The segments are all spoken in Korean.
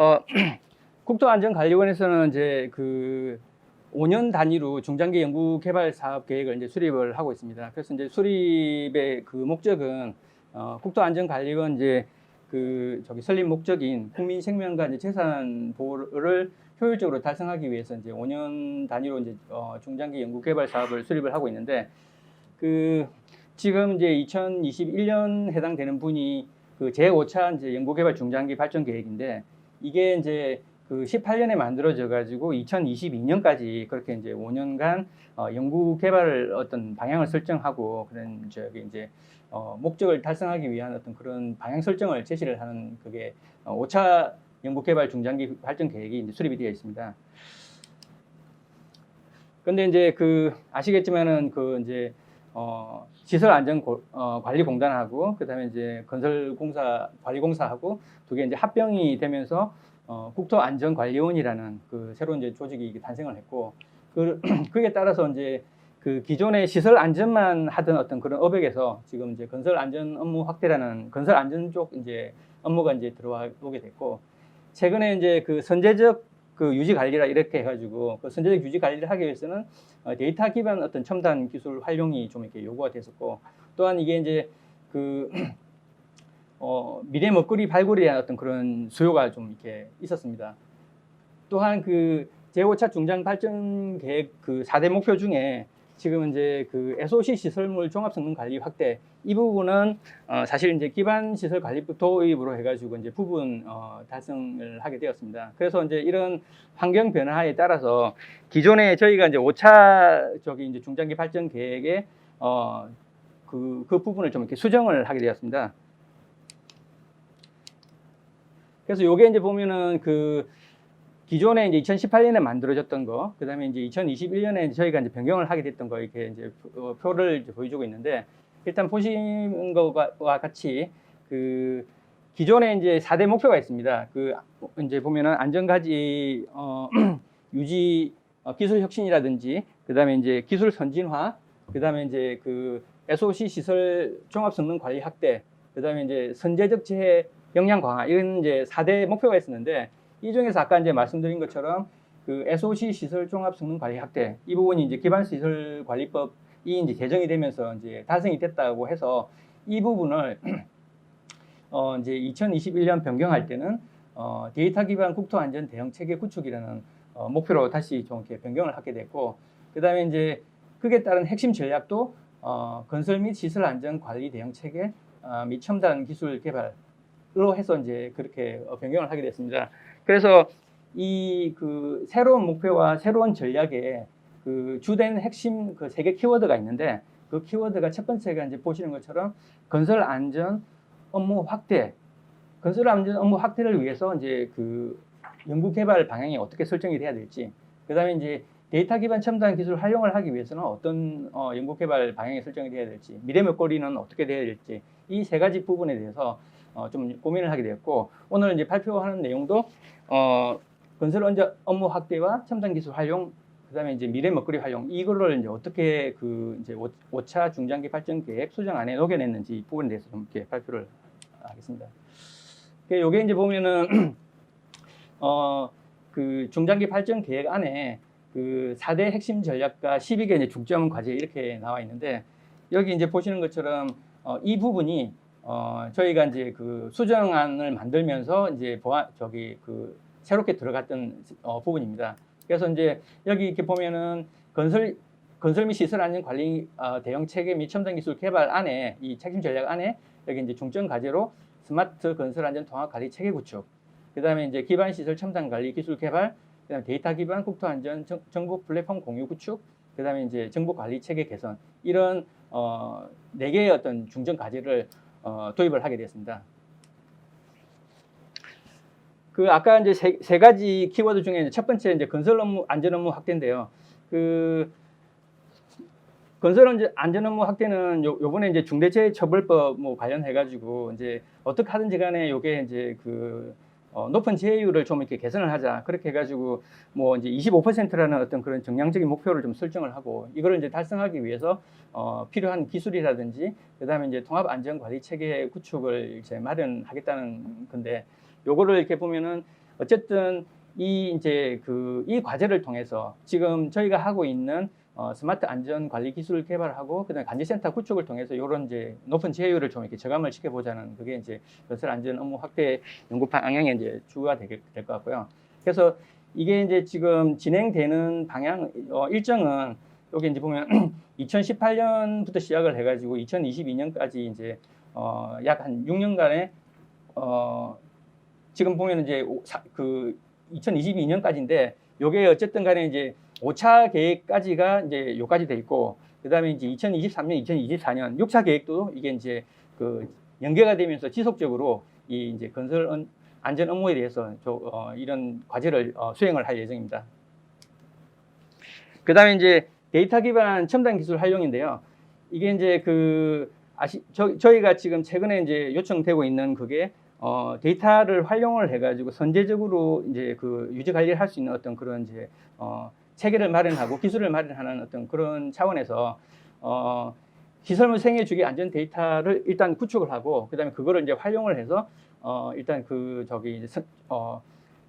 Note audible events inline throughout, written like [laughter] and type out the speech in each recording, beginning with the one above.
어, [clears throat] 국토안전관리원에서는 이제 그 5년 단위로 중장기 연구 개발 사업 계획을 이제 수립을 하고 있습니다. 그래서 이제 수립의 그 목적은 어, 국토안전관리원 이제 그 저기 설립 목적인 국민 생명과 이제 재산 보호를 효율적으로 달성하기 위해서 이제 5년 단위로 이제 어, 중장기 연구 개발 사업을 수립을 하고 있는데 그 지금 이제 2021년 해당되는 분이 그 제5차 이제 연구 개발 중장기 발전 계획인데 이게 이제 그 18년에 만들어져 가지고 2022년까지 그렇게 이제 5년간 어, 연구 개발을 어떤 방향을 설정하고 그런 저기 이제 어, 목적을 달성하기 위한 어떤 그런 방향 설정을 제시를 하는 그게 어, 5차 연구 개발 중장기 발전 계획이 이제 수립이 되어 있습니다. 근데 이제 그 아시겠지만은 그 이제 어, 시설 안전 고- 어, 관리 공단하고 그다음에 이제 건설 공사 관리 공사하고 두 개 이제 합병이 되면서 어, 국토 안전 관리원이라는 그 새로운 이제 조직이 탄생을 했고 그 [clears throat] 그에 따라서 이제 그 기존의 시설 안전만 하던 어떤 그런 업역에서 지금 이제 건설 안전 업무 확대라는 건설 안전 쪽 이제 업무가 이제 들어와 오게 됐고 최근에 이제 그 선제적 그 유지 관리라 이렇게 해가지고 그 선제적 유지 관리를 하기 위해서는 어, 데이터 기반 어떤 첨단 기술 활용이 좀 이렇게 요구가 됐었고 또한 이게 이제 그 [clears throat] 어, 미래 먹거리 발굴에 대한 어떤 그런 수요가 좀 이렇게 있었습니다. 또한 그 제5차 중장 발전 계획 그 4대 목표 중에 지금 이제 그 SOC 시설물 종합 성능 관리 확대 이 부분은 어, 사실 이제 기반 시설 관리법 도입으로 해가지고 이제 부분 어, 달성을 하게 되었습니다. 그래서 이제 이런 환경 변화에 따라서 기존에 저희가 이제 5차 저기 이제 중장기 발전 계획에 어, 그, 그 부분을 좀 이렇게 수정을 하게 되었습니다. 그래서 요게 이제 보면은 그 기존에 이제 2018년에 만들어졌던 거, 그 다음에 이제 2021년에 저희가 이제 변경을 하게 됐던 거 이렇게 이제 표- 어, 표를 이제 보여주고 있는데 일단 보시는 것과 같이 그 기존에 이제 4대 목표가 있습니다. 그 이제 보면은 안전가지 어, [clears throat] 유지 어, 기술 혁신이라든지 그 다음에 이제 기술 선진화, 그 다음에 이제 그 SOC 시설 종합 성능 관리 확대, 그 다음에 이제 선제적 재해 역량 강화 이런 이제 4대 목표가 있었는데 이 중에서 아까 이제 말씀드린 것처럼 그 SOC 시설 종합 성능 관리 확대 이 부분이 이제 기반 시설 관리법이 이제 개정이 되면서 이제 달성이 됐다고 해서 이 부분을 [clears throat] 어 이제 2021년 변경할 때는 어 데이터 기반 국토 안전 대응 체계 구축이라는 어 목표로 다시 좀 이렇게 변경을 하게 됐고 그다음에 이제 그에 따른 핵심 전략도 어 건설 및 시설 안전 관리 대응 체계 어, 및 첨단 기술 개발로 해서 이제 그렇게 어, 변경을 하게 됐습니다. 그래서 이 그 새로운 목표와 새로운 전략에 그 주된 핵심 그 세 개 키워드가 있는데 그 키워드가 첫 번째가 이제 보시는 것처럼 건설 안전 업무 확대. 건설 안전 업무 확대를 위해서 이제 그 연구 개발 방향이 어떻게 설정이 돼야 될지. 그 다음에 이제 데이터 기반 첨단 기술 활용을 하기 위해서는 어떤 어, 연구 개발 방향이 설정이 돼야 될지, 미래 먹거리는 어떻게 돼야 될지 이 세 가지 부분에 대해서 어, 좀 고민을 하게 되었고 오늘 이제 발표하는 내용도 어, 건설 업무 확대와 첨단 기술 활용, 그다음에 이제 미래 먹거리 활용 이거를 이제 어떻게 그 이제 5차 중장기 발전 계획 수정 안에 녹여냈는지 이 부분에 대해서 좀 이렇게 발표를 하겠습니다. 그 요게 이제 보면은 [clears throat] 어 그 중장기 발전 계획 안에 그 4대 핵심 전략과 12개 이제 중점 과제 이렇게 나와 있는데 여기 이제 보시는 것처럼 어, 이 부분이 어, 저희가 이제 그 수정안을 만들면서 이제 보안 저기 그 새롭게 들어갔던 어, 부분입니다. 그래서 이제 여기 이렇게 보면은 건설 건설 및 시설 안전 관리 어, 대응 체계 및 첨단 기술 개발 안에 이 책임 전략 안에 여기 이제 중점 과제로 스마트 건설 안전 통합 관리 체계 구축, 그다음에 이제 기반 시설 첨단 관리 기술 개발, 그다음에 데이터 기반 국토 안전 정- 정보 플랫폼 공유 구축, 그다음에 이제 정보 관리 체계 개선 이런 어, 네 개의 어떤 중점 과제를 어, 도입을 하게 됐습니다. 그 아까 이제 세, 세 가지 키워드 중에 첫 번째 이제 건설 업무 안전 업무 확대인데요. 그 건설 안전 업무 확대는 요, 요번에 이제 중대재해처벌법 뭐 관련해 가지고 이제 어떻게 하든지 간에 요게 이제 그 어, 높은 재해율을 좀 이렇게 개선을 하자. 그렇게 해가지고 뭐 이제 25%라는 어떤 그런 정량적인 목표를 좀 설정을 하고 이거를 이제 달성하기 위해서 어, 필요한 기술이라든지 그다음에 이제 통합 안전 관리 체계 구축을 이제 마련하겠다는 건데 요거를 이렇게 보면은 어쨌든 이 이제 그 이 과제를 통해서 지금 저희가 하고 있는 어, 스마트 안전 관리 기술 개발하고 그다음에 간제센터 구축을 통해서 이런 이제 높은 지혜율을 좀 이렇게 저감을 시켜보자는 그게 이제 건설 안전 업무 확대 연구 방향의 이제 주가 될 것 같고요. 그래서 이게 이제 지금 진행되는 방향 어, 일정은 여기 이제 보면 [clears throat] 2018년부터 시작을 해가지고 2022년까지 이제 어, 약 한 6년간의 어, 지금 보면 이제 오- 사- 그 2022년까지인데 요게 어쨌든 간에 이제 5차 계획까지가 이제 요까지 돼 있고 그다음에 이제 2023년, 2024년 6차 계획도 이게 이제 그 연계가 되면서 지속적으로 이 이제 건설 안- 안전 업무에 대해서 저, 어, 이런 과제를 어, 수행을 할 예정입니다. 그다음에 이제 데이터 기반 첨단 기술 활용인데요. 이게 이제 그 아시 저, 저희가 지금 최근에 이제 요청되고 있는 그게 어, 데이터를 활용을 해가지고 선제적으로 이제 그 유지 관리를 할 수 있는 어떤 그런 이제 어, 체계를 마련하고 기술을 마련하는 어떤 그런 차원에서 어, 시설물 생애 주기 안전 데이터를 일단 구축을 하고 그다음에 그거를 이제 활용을 해서 어, 일단 그 저기 어,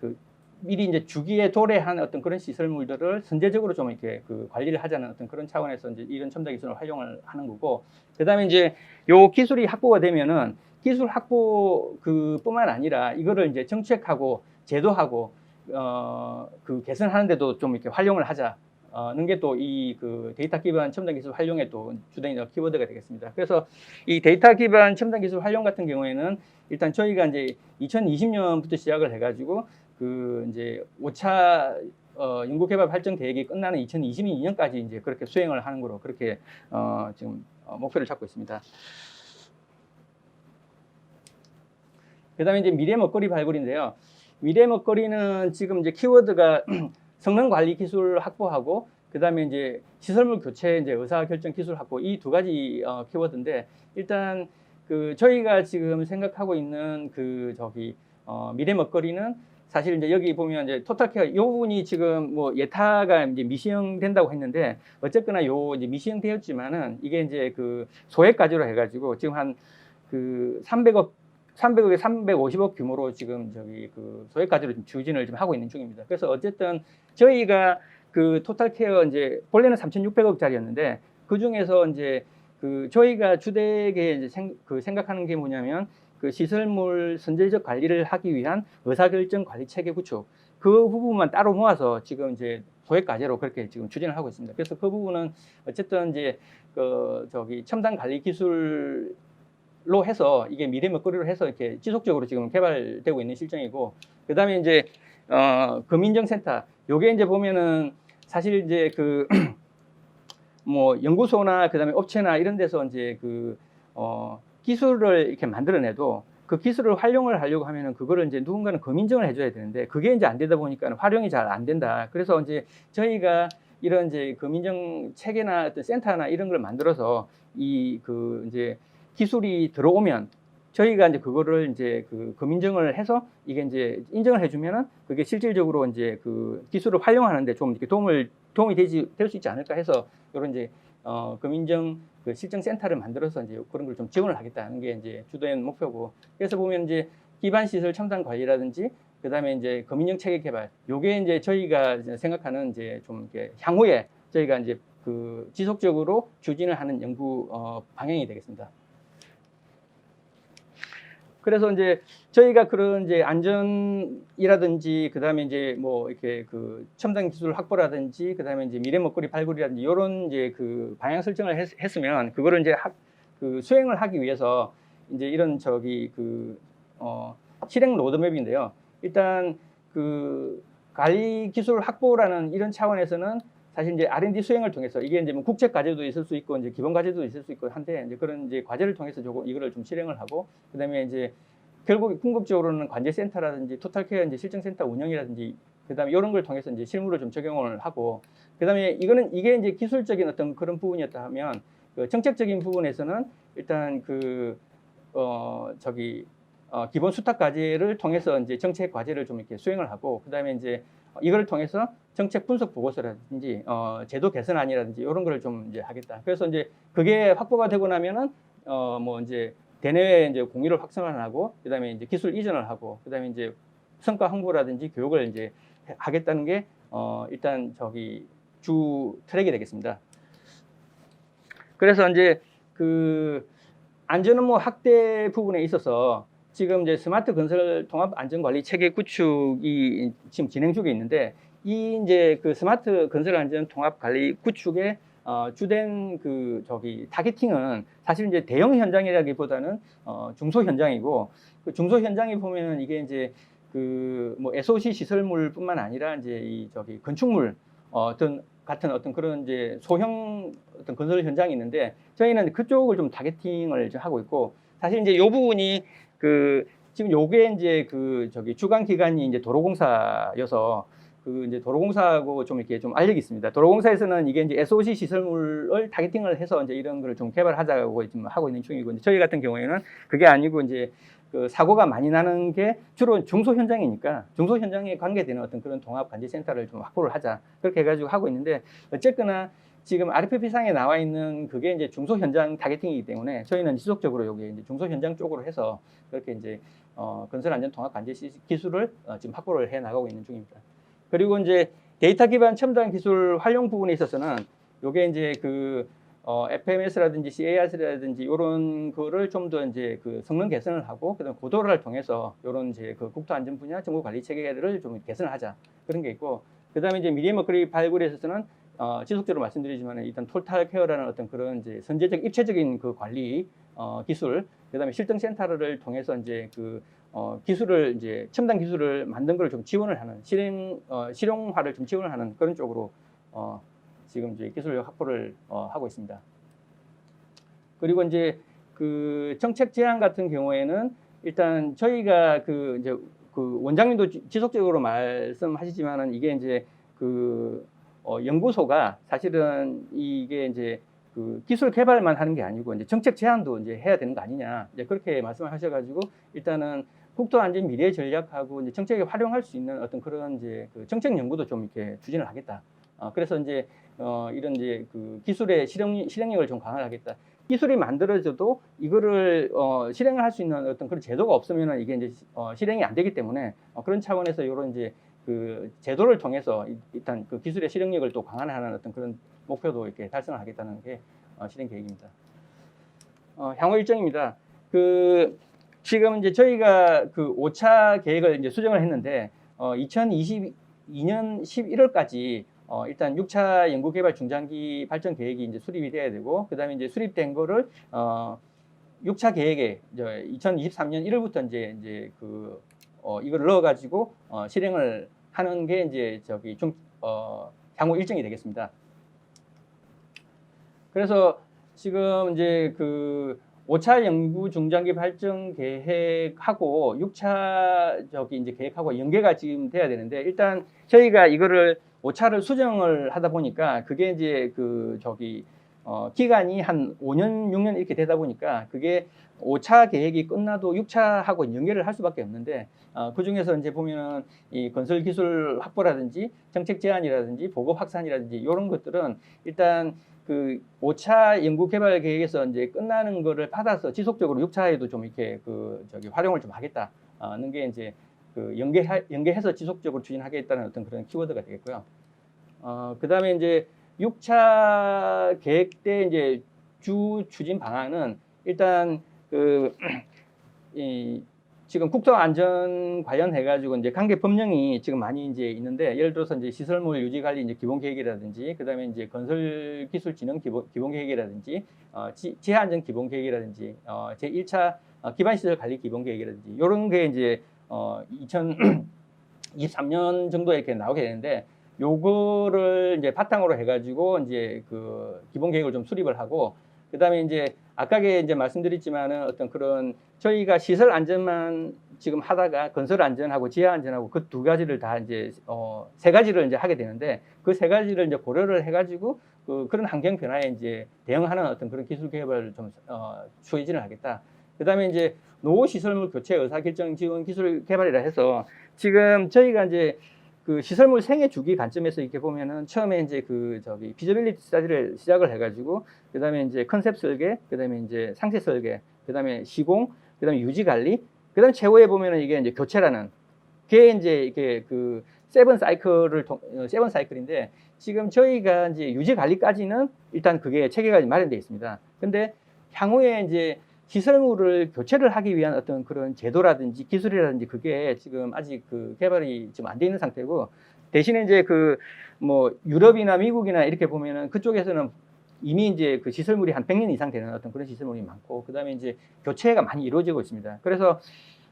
그 미리 이제 주기에 도래한 어떤 그런 시설물들을 선제적으로 좀 이렇게 그 관리를 하자는 어떤 그런 차원에서 이제 이런 첨단 기술을 활용을 하는 거고 그다음에 이제 요 기술이 확보가 되면은 기술 확보 그뿐만 아니라 이거를 이제 정책하고 제도하고 어 그 개선하는데도 좀 이렇게 활용을 하자는 게 또 이 그 데이터 기반 첨단 기술 활용의 또 주된 키워드가 되겠습니다. 그래서 이 데이터 기반 첨단 기술 활용 같은 경우에는 일단 저희가 이제 2020년부터 시작을 해가지고 그 이제 5차 어, 연구개발 발전 계획이 끝나는 2022년까지 이제 그렇게 수행을 하는 거로 그렇게 어, 지금 어, 목표를 잡고 있습니다. 그다음에 이제 미래 먹거리 발굴인데요. 미래 먹거리는 지금 이제 키워드가 [clears throat] 성능 관리 기술 확보하고 그다음에 이제 시설물 교체 이제 의사 결정 기술 확보 이 두 가지 어, 키워드인데 일단 그 저희가 지금 생각하고 있는 그 저기 어, 미래 먹거리는 사실 이제 여기 보면 이제 토탈케어 이 부분이 지금 뭐 예타가 이제 미시형 된다고 했는데 어쨌거나 요 이제 미시형 되었지만은 이게 이제 그 소액까지로 해가지고 지금 한 그 300억 300억에 350억 규모로 지금 저기 그 소액까지로 추진을 좀 하고 있는 중입니다. 그래서 어쨌든 저희가 그 토탈 케어 이제 본래는 3,600억짜리였는데 그 중에서 이제 그 저희가 주되게 이제 생, 그 생각하는 게 뭐냐면 그 시설물 선제적 관리를 하기 위한 의사결정 관리 체계 구축 그 부분만 따로 모아서 지금 이제 소액 과제로 그렇게 지금 추진을 하고 있습니다. 그래서 그 부분은 어쨌든 이제 그 저기 첨단 관리 기술 로 해서 이게 미래 먹거리로 해서 이렇게 지속적으로 지금 개발되고 있는 실정이고 그다음에 이제 어 금인정센터 요게 이제 보면은 사실 이제 그 [clears throat] 뭐 연구소나 그다음에 업체나 이런 데서 이제 그 어, 기술을 이렇게 만들어내도 그 기술을 활용을 하려고 하면은 그거를 이제 누군가는 검인정을 해줘야 되는데 그게 이제 안 되다 보니까 활용이 잘 안 된다. 그래서 이제 저희가 이런 이제 검인정 체계나 어떤 센터나 이런 걸 만들어서 이 그 이제 기술이 들어오면 저희가 이제 그거를 이제 그 검인정을 해서 이게 이제 인정을 해주면은 그게 실질적으로 이제 그 기술을 활용하는데 좀 이렇게 도움을 도움이 되지 될 수 있지 않을까 해서 이런 이제 어 검인정 그 실정 센터를 만들어서 이제 그런 걸 좀 지원을 하겠다는 게 이제 주된 목표고 그래서 보면 이제 기반 시설 첨단 관리라든지 그다음에 이제 검인정 체계 개발 요게 이제 저희가 이제 생각하는 이제 좀 이렇게 향후에 저희가 이제 그 지속적으로 추진을 하는 연구 어 방향이 되겠습니다. 그래서 이제 저희가 그런 이제 안전이라든지 그다음에 이제 뭐 이렇게 그 첨단 기술 확보라든지 그다음에 이제 미래 먹거리 발굴이라든지 이런 이제 그 방향 설정을 했, 했으면 그거를 이제 학, 그 수행을 하기 위해서 이제 이런 저기 그 어, 실행 로드맵인데요. 일단 그 관리 기술 확보라는 이런 차원에서는 사실 이제 R&D 수행을 통해서 이게 이제 뭐 국제 과제도 있을 수 있고 이제 기본 과제도 있을 수 있고 한데 이제 그런 이제 과제를 통해서 저거 이거를 좀 실행을 하고 그다음에 이제 결국 궁극적으로는 관제 센터라든지 토탈케어 이제 실정 센터 운영이라든지 그다음에 이런 걸 통해서 이제 실무를 좀 적용을 하고 그다음에 이거는 이게 이제 기술적인 어떤 그런 부분이었다 하면 그 정책적인 부분에서는 일단 그 어 저기 어 기본 수탁 과제를 통해서 이제 정책 과제를 좀 이렇게 수행을 하고 그다음에 이제 이걸 통해서 정책 분석 보고서라든지 어 제도 개선안이라든지 이런 거를 좀 이제 하겠다. 그래서 이제 그게 확보가 되고 나면은 어 뭐 이제 대내외 이제 공유를 확산을 하고 그다음에 이제 기술 이전을 하고 그다음에 이제 성과 홍보라든지 교육을 이제 하겠다는 게 어, 일단 저기 주 트랙이 되겠습니다. 그래서 이제 그 안전 업무 확대 부분에 있어서 지금 이제 스마트 건설 통합 안전 관리 체계 구축이 지금 진행 중에 있는데 이 이제 그 스마트 건설 안전 통합 관리 구축의 어, 주된 그 저기 타겟팅은 사실 이제 대형 현장이라기보다는 어, 중소 현장이고 그 중소 현장에 보면은 이게 이제 그 뭐 SOC 시설물뿐만 아니라 이제 이 저기 건축물 어, 어떤 같은 어떤 그런 이제 소형 어떤 건설 현장이 있는데 저희는 그쪽을 좀 타겟팅을 이제 하고 있고 사실 이제 요 부분이 그 지금 요게 이제 그 저기 주관 기관이 이제 도로공사여서 그 이제 도로공사하고 좀 이렇게 좀 알력이 있습니다. 도로공사에서는 이게 이제 SOC 시설물을 타겟팅을 해서 이제 이런 거를 좀 개발하자고 지금 하고 있는 중이고 이제 저희 같은 경우에는 그게 아니고 이제 그 사고가 많이 나는 게 주로 중소 현장이니까 중소 현장에 관계되는 어떤 그런 통합 관제 센터를 좀 확보를 하자 그렇게 해가지고 하고 있는데 어쨌거나 지금 RFP 상에 나와 있는 그게 이제 중소 현장 타겟팅이기 때문에 저희는 지속적으로 여기 이제 중소 현장 쪽으로 해서 그렇게 이제 어, 건설 안전 통합 관제 시- 기술을 어, 지금 확보를 해 나가고 있는 중입니다. 그리고 이제 데이터 기반 첨단 기술 활용 부분에 있어서는 요게 이제 그 어, FMS라든지 CAR라든지 이런 거를 좀 더 이제 그 성능 개선을 하고 그다음 고도를 통해서 이런 이제 그 국토 안전 분야 정보 관리 체계를 좀 개선을 하자 그런 게 있고 그다음에 이제 미디어 머크리 발굴에 있어서는 어, 지속적으로 말씀드리지만 일단 톨탈 케어라는 어떤 그런 이제 선제적 입체적인 그 관리 어, 기술 그다음에 실등 센터를 통해서 이제 그 어, 기술을 이제 첨단 기술을 만든 걸 좀 지원을 하는 실행 어, 실용화를 좀 지원을 하는 그런 쪽으로 어, 지금 이제 기술 확보를 어, 하고 있습니다. 그리고 이제 그 정책 제안 같은 경우에는 일단 저희가 그 이제 그 원장님도 지- 지속적으로 말씀하시지만은 이게 이제 그 어, 연구소가 사실은 이게 이제 그 기술 개발만 하는 게 아니고 이제 정책 제안도 이제 해야 되는 거 아니냐 이제 그렇게 말씀을 하셔가지고 일단은 국토 안전 미래 전략하고 이제 정책에 활용할 수 있는 어떤 그런 이제 그 정책 연구도 좀 이렇게 추진을 하겠다. 어, 그래서 이제 어, 이런 이제 그 기술의 실행 실행력을 좀 강화하겠다. 기술이 만들어져도 이거를 어, 실행을 할 수 있는 어떤 그런 제도가 없으면은 이게 이제 어, 실행이 안 되기 때문에 어, 그런 차원에서 이런 이제 그 제도를 통해서 이- 일단 그 기술의 실행력을 또 강화하는 어떤 그런 목표도 이렇게 달성을 하겠다는 게 어, 실행 계획입니다. 어, 향후 일정입니다. 그 지금 이제 저희가 그 5차 계획을 이제 수정을 했는데 어, 2022년 11월까지 어, 일단 6차 연구개발 중장기 발전 계획이 이제 수립이 돼야 되고 그다음에 이제 수립된 거를 어, 6차 계획에 이제 2023년 1월부터 이제 이제 그 어, 이걸 넣어가지고 어, 실행을 하는 게 이제 저기 중 어, 향후 일정이 되겠습니다. 그래서 지금 이제 그 5차 연구 중장기 발전 계획하고 6차 저기 이제 계획하고 연계가 지금 돼야 되는데 일단 저희가 이거를 5차를 수정을 하다 보니까 그게 이제 그 저기 어 기간이 한 5년, 6년 이렇게 되다 보니까 그게 5차 계획이 끝나도 6차하고 연계를 할 수밖에 없는데 어, 그 중에서 이제 보면은 이 건설 기술 확보라든지 정책 제안이라든지 보급 확산이라든지 이런 것들은 일단 그 5차 연구 개발 계획에서 이제 끝나는 거를 받아서 지속적으로 6차에도 좀 이렇게 그 저기 활용을 좀 하겠다는 게 이제 그 연계 연계해서 지속적으로 추진하겠다는 어떤 그런 키워드가 되겠고요. 어 그다음에 이제 6차 계획 때 이제 주 추진 방안은 일단 그 [clears throat] 이 지금 국토 안전 관련해 가지고 이제 관계 법령이 지금 많이 이제 있는데 예를 들어서 이제 시설물 유지 관리 이제 기본 계획이라든지 그다음에 이제 건설 기술 진흥 기본 기본 계획이라든지 어 지, 지하 안전 기본 계획이라든지 어 제 1차 어, 기반 시설 관리 기본 계획이라든지 이런 게 이제 어 2023년 [clears throat] 정도에 이렇게 나오게 되는데 요거를 이제 바탕으로 해 가지고 이제 그 기본 계획을 좀 수립을 하고 그다음에 이제 아까게 이제 말씀드렸지만은 어떤 그런 저희가 시설 안전만 지금 하다가 건설 안전하고 지하 안전하고 그 두 가지를 다 이제 어 세 가지를 이제 하게 되는데 그 세 가지를 이제 고려를 해가지고 그 그런 환경 변화에 이제 대응하는 어떤 그런 기술 개발을 좀 어, 추진을 하겠다. 그다음에 이제 노후 시설물 교체 의사 결정 지원 기술 개발이라 해서 지금 저희가 이제 그 시설물 생애 주기 관점에서 이렇게 보면은 처음에 이제 그 저기 피저빌리티 스타디를 시작을 해가지고 그다음에 이제 컨셉 설계, 그다음에 이제 상세 설계, 그다음에 시공, 그다음에 유지 관리, 그다음에 최후에 보면은 이게 이제 교체라는 그게 이제 이게 그 세븐 사이클을 통, 어, 세븐 사이클인데 지금 저희가 이제 유지 관리까지는 일단 그게 체계가 마련되어 있습니다. 근데 향후에 이제 시설물을 교체를 하기 위한 어떤 그런 제도라든지 기술이라든지 그게 지금 아직 그 개발이 지금 안 돼 있는 상태고 대신에 이제 그 뭐 유럽이나 미국이나 이렇게 보면은 그쪽에서는 이미 이제 그 시설물이 한 100년 이상 되는 어떤 그런 시설물이 많고 그다음에 이제 교체가 많이 이루어지고 있습니다. 그래서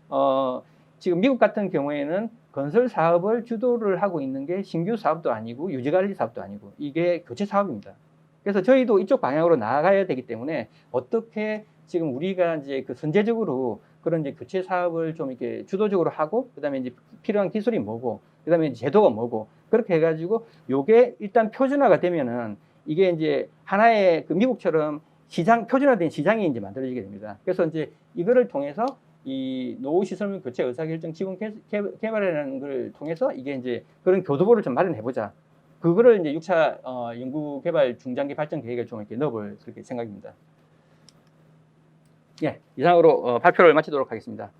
어 지금 미국 같은 경우에는 건설 사업을 주도를 하고 있는 게 신규 사업도 아니고 유지 관리 사업도 아니고 이게 교체 사업입니다. 그래서 저희도 이쪽 방향으로 나아가야 되기 때문에 어떻게 지금 우리가 이제 그 선제적으로 그런 이제 교체 사업을 좀 이렇게 주도적으로 하고 그다음에 이제 필요한 기술이 뭐고 그다음에 제도가 뭐고 그렇게 해가지고 요게 일단 표준화가 되면은 이게 이제 하나의 그 미국처럼 시장 표준화된 시장이 이제 만들어지게 됩니다. 그래서 이제 이거를 통해서 이 노후 시설물 교체 의사결정 지원 개발이라는 걸 통해서 이게 이제 그런 교두보를 좀 마련해 보자. 그거를 이제 6차 어, 연구 개발 중장기 발전 계획에 좀 이렇게 넣어볼 그렇게 생각입니다. 예, 이상으로 어, 발표를 마치도록 하겠습니다.